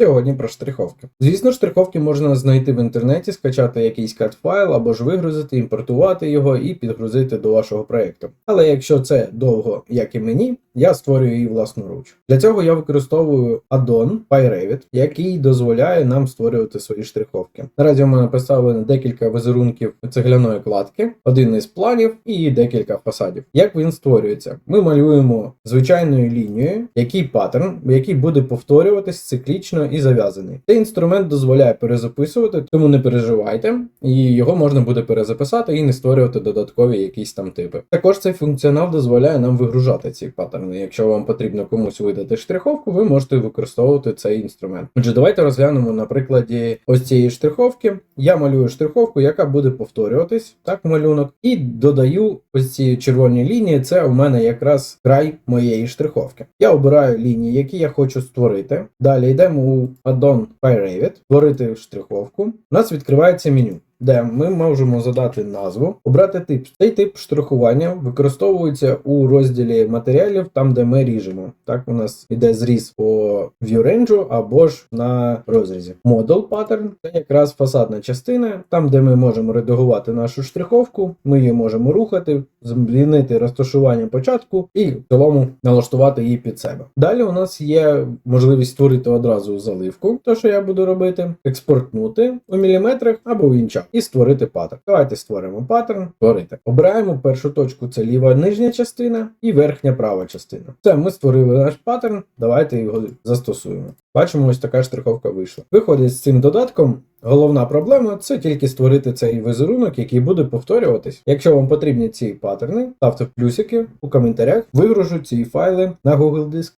Сьогодні про штриховки. Звісно, штриховки можна знайти в інтернеті, скачати якийсь CAD-файл або ж вигрузити, імпортувати його і підгрузити до вашого проєкту. Але якщо це довго, як і мені, я створюю її власноруч. Для цього я використовую аддон PyRevit, який дозволяє нам створювати свої штриховки. Наразі у мене представлено декілька візерунків цегляної кладки, один із планів і декілька фасадів. Як він створюється? Ми малюємо звичайною лінією, який паттерн, який буде повторюватись циклічно і зав'язаний. Цей інструмент дозволяє перезаписувати, тому не переживайте, і його можна буде перезаписати і не створювати додаткові якісь там типи. Також цей функціонал дозволяє нам вигружати ці паттерни. Якщо вам потрібно комусь видати штриховку, ви можете використовувати цей інструмент. Отже, давайте розглянемо на прикладі ось цієї штриховки. Я малюю штриховку, яка буде повторюватись, так, малюнок, і додаю ось ці червоні лінії. Це у мене якраз край моєї штриховки. Я обираю лінії, які я хочу створити. Далі йдемо у addon PyRevit, створити штриховку. У нас відкривається меню. Де ми можемо задати назву, обрати тип. Цей тип штрихування використовується у розділі матеріалів, там де ми ріжемо. Так, у нас іде зріз по range або ж на розрізі. Model pattern це якраз фасадна частина, там де ми можемо редагувати нашу штриховку, ми її можемо рухати, змінити розташування початку і в цілому налаштувати її під себе. Далі у нас є можливість створити одразу заливку, то що я буду робити, експортнути у міліметрах або в інчах і створити паттерн. Давайте створимо паттерн, створити. Обираємо першу точку, це ліва нижня частина і верхня права частина. Все, ми створили наш паттерн, давайте його застосуємо. Бачимо, ось така штриховка вийшла. Виходить з цим додатком. Головна проблема це тільки створити цей візерунок, який буде повторюватись. Якщо вам потрібні ці паттерни, ставте плюсики у коментарях, вигружу ці файли на Google Диск.